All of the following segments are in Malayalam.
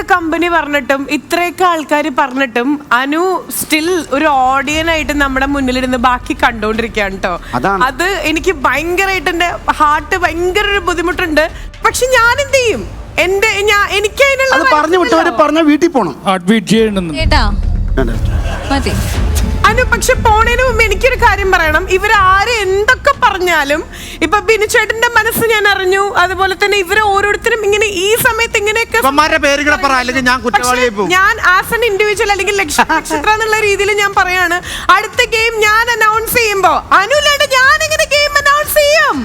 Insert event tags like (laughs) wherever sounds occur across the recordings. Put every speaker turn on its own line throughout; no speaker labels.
ഇത്രയൊക്കെ കമ്പനി പറഞ്ഞിട്ടും ഇത്രയൊക്കെ ആൾക്കാർ പറഞ്ഞിട്ടും അനു സ്റ്റിൽ ഒരു ഓഡിയൻ ആയിട്ട് നമ്മുടെ മുന്നിലിരുന്ന് ബാക്കി കണ്ടോണ്ടിരിക്കുകയാണ് കേട്ടോ
അതാണ്.
അത് എനിക്ക് ഭയങ്കരമായിട്ട് എന്റെ ഹാർട്ട് ഭയങ്കര ഒരു ബുദ്ധിമുട്ടുണ്ട്. പക്ഷെ ഞാൻ എന്ത് ചെയ്യും എന്റെ ഞാൻ എനിക്ക് അതിനുള്ള
പറഞ്ഞു വിട്ടവര്. പറഞ്ഞ വീട്ടിൽ പോണം.
ചെയ്യണമെന്ന്
കേട്ടാ.
വേണ്ട.
മതി.
അനു പക്ഷെ പോണേന് മുമ്പ് എനിക്കൊരു കാര്യം പറയണം. ഇവർ ആര് എന്തൊക്കെ പറഞ്ഞാലും ഇപ്പൊ ബിനുചേട്ടന്റെ മനസ്സ് ഞാൻ അറിഞ്ഞു. അതുപോലെ തന്നെ ഇവരെ ഓരോരുത്തരും ഇങ്ങനെ ഈ സമയത്ത് ഇങ്ങനെയൊക്കെ
ഇവന്മാരുടെ പേരുകളെ പറ അല്ലെങ്കിൽ ഞാൻ കുറ്റവാളിയായി പോകും
ഞാൻ ആസ് എൻ ഇൻഡിവിജ്വൽ അല്ലെങ്കിൽ ലക്ഷ- നക്ഷത്ര എന്നുള്ള രീതിയിൽ ഞാൻ പറയാണ്. അടുത്ത ഗെയിം ഞാൻ അനൗൺസ് ചെയ്യുമ്പോ അനുലേട്ട് ഞാൻ എങ്ങനെ ഗെയിം അനൗൺസ് ചെയ്യും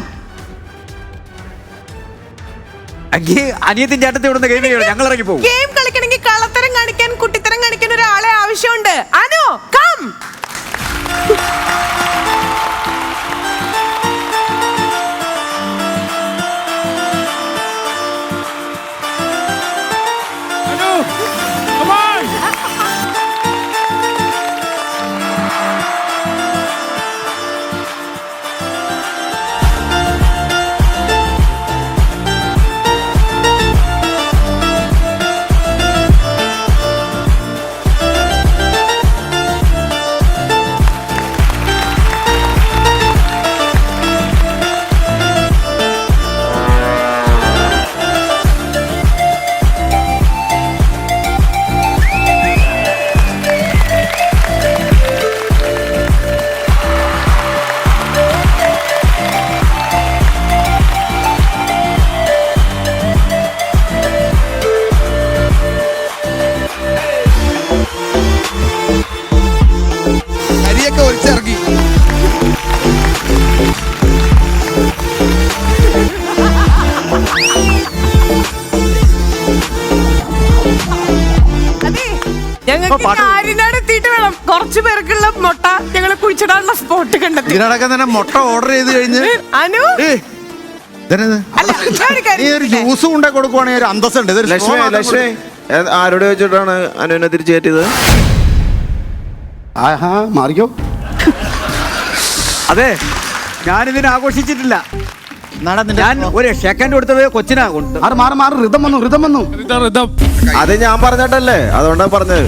അനിയത്തിൻ ചേട്ടത്തി ഇവിടുന്ന് ഗെയിം ചെയ്യണം ഞങ്ങൾ ഇറങ്ങി പോകും
ഗെയിം കളിക്കണമെങ്കിൽ കള്ളത്തരം കാണിക്കാൻ കുട്ടിത്തരം കാണിക്കാൻ ഒരാളെ ആവശ്യമുണ്ട്. അനു കം ഞങ്ങൾക്ക് എത്തിയിട്ട് വേണം? കുറച്ചു പേർക്കുള്ള മുട്ട ഞങ്ങൾ കുഴിച്ചിടാനുള്ള സ്പോട്ട് കണ്ടെത്തി.
ഇതിനടക്കം തന്നെ മുട്ട ഓർഡർ ചെയ്ത് കഴിഞ്ഞ്.
അനു?
നീ ഒരു? ജ്യൂസ് കൊണ്ട് കൊടുക്കുവാണെങ്കിൽ ഒരു അന്തസ്സുണ്ട്. ഇതൊരു
ലക്ഷ്മി ലക്ഷ്മി ആരോട് വെച്ചിട്ടാണ് അനുവിനെ തിരിച്ചു കയറ്റിയത്?
ആഹാ മാറിക്കോ.
അതെ. ഞാനിതിനെ ആഘോഷിച്ചിട്ടില്ല. ഞാൻ ഒരു സെക്കൻഡ് കൊടുത്തത് കൊച്ചിനാ കൊണ്ട്.
മാറി മാറി മാറി ഋതം വന്നു ഋതം വന്നു.
അത് ഞാൻ പറഞ്ഞിട്ടല്ലേ അതുകൊണ്ടാ പറഞ്ഞത്.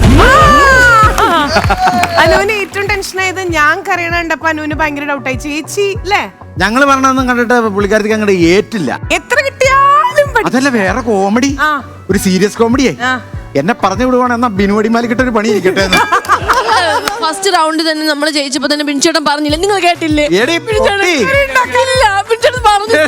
അനുവിന് ഏറ്റവും ടെൻഷൻ ആയത് ഞാൻ കറിയണണ്ടപ്പോ അനുവിന് ഭയങ്കര ആയി. ചേച്ചി അല്ലേ
ഞങ്ങൾ പറഞ്ഞതൊന്നും കണ്ടിട്ട് പുള്ളിക്കാരത്തേക്ക് അങ്ങോട്ട് ഏറ്റില്ല.
എത്ര കിട്ടിയാലും പഠി-
അതല്ല വേറെ കോമഡി
ആ.
ഒരു സീരിയസ് കോമഡിയെ
ആ.
എന്നെ പറഞ്ഞു വിടുവാണ് എന്നാ ബിനുവടിമാലി കിട്ടൊരു പണി ഇരിക്കട്ടെ എന്ന്. (laughs)
ഫസ്റ്റ് റൗണ്ട് തന്നെ നമ്മൾ ജയിച്ചപ്പോ തന്നെ ബിൻചേട്ടൻ പറഞ്ഞില്ല? നിങ്ങൾ കേട്ടില്ലേ?
എടി
ബിൻചേട്ടൻ
പൊട്ടി.
ഇല്ല ബിൻചേട്ടൻ പറഞ്ഞു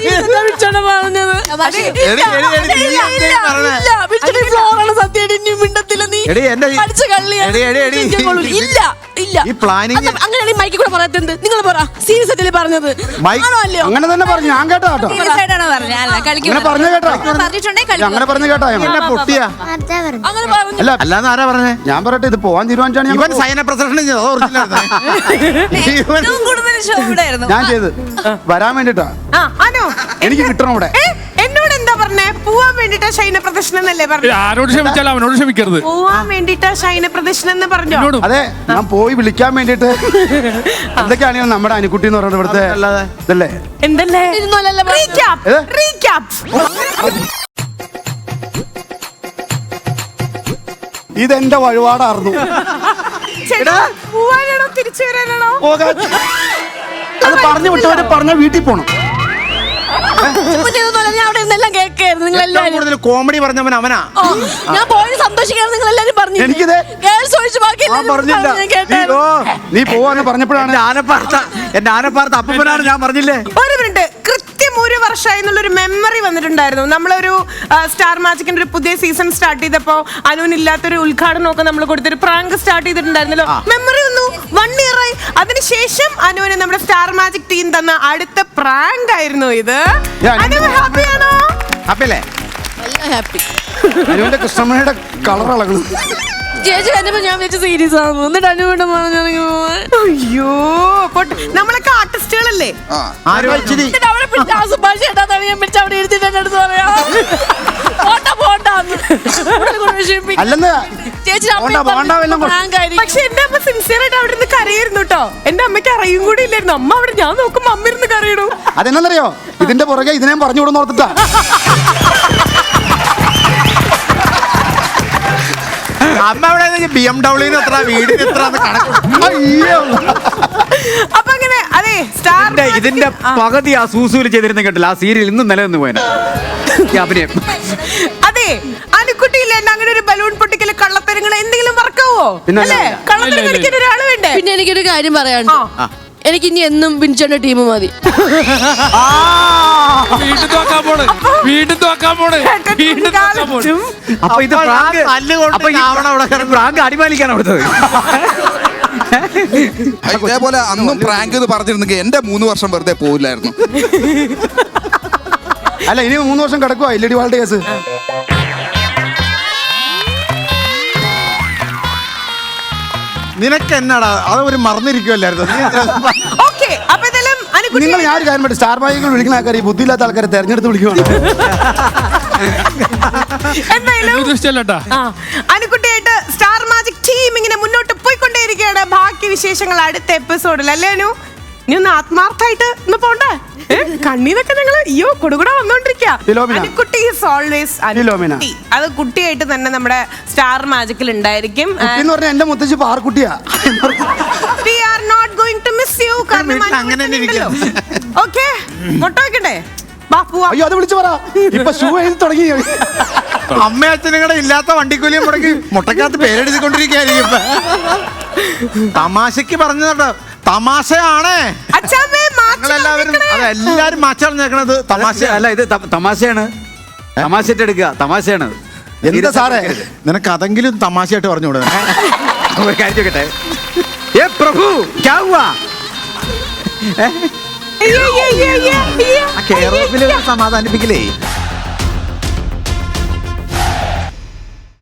ബിൻചേട്ടൻ പറഞ്ഞത്
എടി, എടി, എടി, നീ
ഇല്ല,
എന്തിനാ
ഇല്ല,
പറഞ്ഞേ?
ഇല്ല, ബിൻചേട്ടൻ ഫ്ലോറാണ് സത്യം ഇനി മിണ്ടത്തില്ല നീ.
എടി, എന്റെ ഈ-
പഠിച്ച കള്ളിയാണ്
എടി, എടി, എടി.
ബിൻചേട്ടൻ കൊള്ളൂല. ഇല്ല ഇല്ല.
ഈ planning-
അല്ല, അങ്ങനെയാണെങ്കിൽ മൈക്കിൽ കൂടെ നിങ്ങൾ പറ. സീരിയസ് ആയിട്ടല്ലേ പറഞ്ഞത്?
മൈക്ക്-
ആണോ അല്ലയോ?
അങ്ങനെ തന്നെ പറഞ്ഞു. ഞാൻ കേട്ടോ കേട്ടോ.
സീരിയസ് ആയിട്ടാണ് പറഞ്ഞത്? അല്ല കളിക്കും
അങ്ങനെ പറഞ്ഞു കേട്ടോ.
പറഞ്ഞിട്ടുണ്ടെങ്കിൽ
അങ്ങനെ പറഞ്ഞു കേട്ടോ. ഞാൻ.
എന്നെ പൊട്ടിയാ.
അങ്ങനെ പറഞ്ഞു.
അല്ല
അല്ലാന്ന് ആരാ പറഞ്ഞേ?
ഞാൻ പറയട്ടെ ഇത് പോവാൻ തീരുമാനിച്ചാണ് ഞാൻ
ഇവൻ സൈന പ്രസരണം ചെയ്തത് (laughs)
ഏറ്റവും കൂടുതൽ ഷോ ഇവിടെ
ഞാൻ ചെയ്ത്. വരാൻ വേണ്ടിട്ടാ.
ആ അനു
എനിക്ക് കിട്ടണം ഇവിടെ.
ഏ, എന്നോട് എന്താ പറഞ്ഞേ? പോവാൻ വേണ്ടിട്ടാ ശൈന പ്രദർശനം എന്നല്ലേ പറഞ്ഞു?
ആരോട് ക്ഷമിച്ചാലും അവനോട് ക്ഷമിക്കരുത്.
പോവാൻ വേണ്ടിട്ടാ ശൈന പ്രദർശനം എന്ന് പറഞ്ഞോ?
എന്നോടും.
അതെ ഞാൻ പോയി വിളിക്കാൻ വേണ്ടിട്ട് എന്തൊക്കെയാണ് നമ്മുടെ അനുക്കുട്ടി എന്ന് പറയുന്നത് ഇവിടുത്തെ?
അല്ലാതെ.
ഇതല്ലേ?
എന്തല്ലേ?
ഇരുന്നോലല്ലേ പറഞ്ഞത്?
റീക്യാപ്പ്
ഏ?
റീക്യാപ്പ്
ഇതെന്റെ വഴിപാടായിരുന്നു.
ചേട്ടാ പോവാനാണോ? തിരിച്ചു വരാനാണോ?
പോകാൻ അത് പറഞ്ഞു വിട്ടവരെ പറഞ്ഞ വീട്ടിൽ പോണം.
കൂടുതൽ കോമഡി പറഞ്ഞവൻ അവനാ.
ഞാൻ പോയി സന്തോഷിക്കാണ് നിങ്ങൾ എല്ലാരും പറഞ്ഞു
എനിക്കിത്
ഗേൾസ് ഒഴിച്ച് ബാക്കി.
നീ- പോവാന്ന് പറഞ്ഞപ്പോഴാണ്
ആനപ്പാർത്ത എന്റെ ആനപ്പാർത്ത അപ്പനാണ് ഞാൻ പറഞ്ഞില്ലേ?
ഒരു മിനിറ്റ് മെമ്മറി വന്നിട്ടുണ്ടായിരുന്നു. നമ്മളൊരു സ്റ്റാർ മാജിക്കിന്റെ ഒരു പുതിയ സീസൺ സ്റ്റാർട്ട് ചെയ്തപ്പോ അനുവിനില്ലാത്തൊരു ഉദ്ഘാടനമൊക്കെ നമ്മൾ കൊടുത്തൊരു പ്രാങ്ക് സ്റ്റാർട്ട് ചെയ്തിട്ടുണ്ടായിരുന്നല്ലോ. മെമ്മറി വന്നു. വൺ ഇയർ ആയി. അതിനുശേഷം അനുവിന് നമ്മുടെ സ്റ്റാർ മാജിക് ടീം തന്ന അടുത്ത പ്രാങ്ക് ആയിരുന്നു ഇത്. അനു ഹാപ്പിയാണോ
അപ്പല്ലേ
നല്ല ഹാപ്പി
അനുവിന്റെ കൃഷ്ണമണിയുടെ കളർ
ചേച്ചി ഞാൻ വെച്ച് സീരിയസ് ആണ് എന്നിട്ട് പറഞ്ഞു
അയ്യോ പോട്ടെ.
ആരോ ഇച്ചിരി
എന്നിട്ട് അവിടെ പിടിച്ച ആ സുഭാഷ് ചേട്ടാ ഞാൻ പിടിച്ച് അവിടെ ഇരുത്തിട്ട് എന്റെ അടുത്ത് പറയാ. പോണ്ട പോണ്ടാന്ന് ഇവിടെ കൊണ്ട് വിഷമിപ്പിക്കും.
അല്ലെന്ന്
ചേച്ചി
പോണ്ട, പോണ്ട വല്ലതും കൊ-
പ്രാങ്ക് ആയിരിക്കും.
പക്ഷെ എന്റെ അമ്മ സിൻസിയർ ആയിട്ട് അവിടെ നിന്ന് കരയായിരുന്നു കേട്ടോ. എന്റെ അമ്മയ്ക്ക് അറിയും കൂടി ഇല്ലായിരുന്നു. അമ്മ അവിടെ ഞാൻ നോക്കുമ്പോ അമ്മ ഇരുന്ന് കരയണു.
അതെന്നറിയോ ഇതിന്റെ പുറകെ ഇതിനെ പറഞ്ഞു വിടുന്ന ഓർത്തിട്ടാ.
അമ്മ അവിടെ ബി എം ഡബ്ല്യൂന്ന് എത്ര വീടിന് എത്ര കണക്ക്
അയ്യോ.
അപ്പൊ അങ്ങനെ
ഇതിന്റെ ഇതിന്റെ പകുതി ആ സൂസൂൽ ചെയ്തിരുന്ന കേട്ടില്ല. ആ സീരിയൽ ഇന്നും നിലനിന്ന് അഭിനയം
അതെ അനുക്കുട്ടിയില്ല? അങ്ങനെ ഒരു ബലൂൺ പൊട്ടിക്കൽ കള്ളത്തരങ്ങൾ എന്തെങ്കിലും വർക്കാവോ
പിന്നെ
അല്ലേ?
അല്ല.
കള്ളത്തരം
ഇല്ല, ഇല്ല,
കളിക്കാൻ ഒരാൾ വേണ്ടേ?
പിന്നെ എനിക്കൊരു കാര്യം പറയാനുണ്ട്. എനിക്ക് ഇനി എന്നും ബിൻചോന്റെ ടീം മതി.
പോണ്. പോണ്. പോണ്.
അപ്പൊ ഇത് പ്രാങ്ക് അടിമാലിക്കാണ് അവിടുത്തത്
ഇതേപോലെ അന്നും പ്രാങ്ക് എന്ന് പറഞ്ഞിരുന്നെങ്കിൽ എന്റെ മൂന്ന് വർഷം വെറുതെ പോവില്ലായിരുന്നു.
അല്ല ഇനി മൂന്ന് വർഷം കിടക്കുവാ ഇല്ലടി വാളുടെ കേസ്.
നിനക്ക് എന്നാടാ അത് ഒരു മറന്നിരിക്കുമല്ലായിരുന്നു
ഓക്കെ അപ്പൊ ഇതെല്ലാം അനുകുട്ടി
നിങ്ങൾ ഞാൻ ഒരു കാര്യം പറ്റും സ്റ്റാർ മാജികൾ വിളിക്കുന്ന ആൾക്കാർ ഈ ബുദ്ധിയില്ലാത്ത ആൾക്കാരെ തെരഞ്ഞെടുത്ത് വിളിക്കുവാണ്?
എന്തായാലും ആ, അനുക്കുട്ടിയായിട്ട് സ്റ്റാർ മാജിക് ടീം ഇങ്ങനെ മുന്നോട്ട് പോയിക്കൊണ്ടേയിരിക്കുകയാണ് ബാക്കി വിശേഷങ്ങൾ അടുത്ത എപ്പിസോഡിൽ അല്ലേ അനു? ഇനി ഒന്ന് ആത്മാർത്ഥമായിട്ട് ഒന്ന് പോണ്ടേ? കണ്ണീന്നൊക്കെ ഞങ്ങൾ അയ്യോ കൊടുകൂടെ വന്നോണ്ടിരിക്കുക അത് കുട്ടിയായിട്ട് തന്നെ നമ്മുടെ സ്റ്റാർ മാജിക്കിൽ ഉണ്ടായിരിക്കും.
എന്റെ മുത്തശ്ശി പാർക്കുട്ടിയാ
we are not going to miss you കാരണം
വീട്ടിൽ അങ്ങനെ തന്നെ ഇരിക്കാം.
ഓക്കെ മുട്ട
അയ്യോ അത് വിളിച്ചു പറ. ഇപ്പൊ ഷൂ എഴുതി തുടങ്ങി.
അമ്മ അച്ഛനും കൂടെ ഇല്ലാത്ത വണ്ടിക്കൂലിയും മുടക്കി മുട്ടക്കകത്ത് പേരെഴുതിക്കൊണ്ടിരിക്കുകയായിരിക്കും ഇപ്പൊ. തമാശക്ക് പറഞ്ഞതാ തമാശയാണേ.
എല്ലാവരും
അതെല്ലാരും മാച്ചറിഞ്ഞേക്കണത്
തമാശ അല്ല ഇത് തമാശയാണ്. തമാശയിട്ട് എടുക്കുക. തമാശയാണ്.
എന്താ സാറേ?
നിനക്ക് അതെങ്കിലും തമാശയായിട്ട് പറഞ്ഞുകൂടെ? (laughs)
ഒരു കാര്യം ചോദിക്കട്ടെ. ഏ പ്രഭു ക്യാ ഹുവാ?
അയ്യോ, അയ്യോ,